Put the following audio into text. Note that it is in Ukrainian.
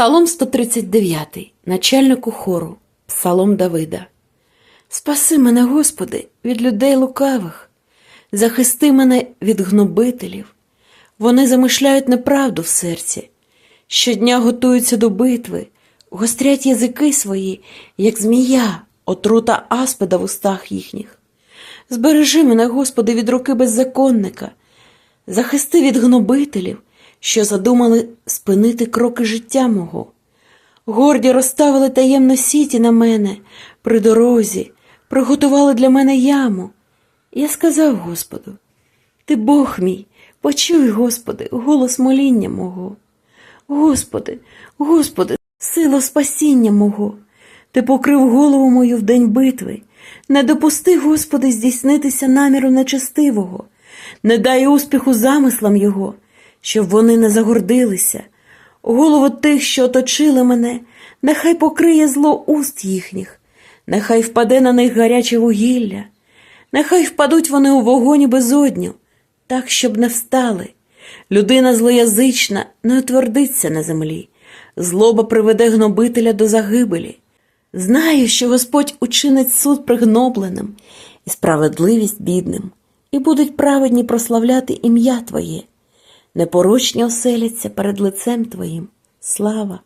Псалом 139, начальнику хору, Псалом Давида. Спаси мене, Господи, від людей лукавих, захисти мене від гнобителів. Вони замишляють неправду в серці, щодня готуються до битви, гострять язики свої, як змія, отрута аспида в устах їхніх. Збережи мене, Господи, від руки беззаконника, захисти від гнобителів, що задумали спинити кроки життя мого. Горді розставили таємно сіті на мене при дорозі, приготували для мене яму. Я сказав Господу, Ти Бог мій, почуй, Господи, голос моління мого. Господи, Господи, сила спасіння мого. Ти покрив голову мою в день битви. Не допусти, Господи, здійснитися наміру нечестивого, не дай успіху замислам його, щоб вони не загордилися. Голову тих, що оточили мене, нехай покриє зло уст їхніх, нехай впаде на них гаряче вугілля, нехай впадуть вони у вогонь і безодню, так, щоб не встали. Людина злоязична не утвердиться на землі, злоба приведе гнобителя до загибелі. Знаю, що Господь учинить суд пригнобленим і справедливість бідним, і будуть праведні прославляти ім'я Твоє. Непорочні оселяться перед лицем Твоїм. Слава!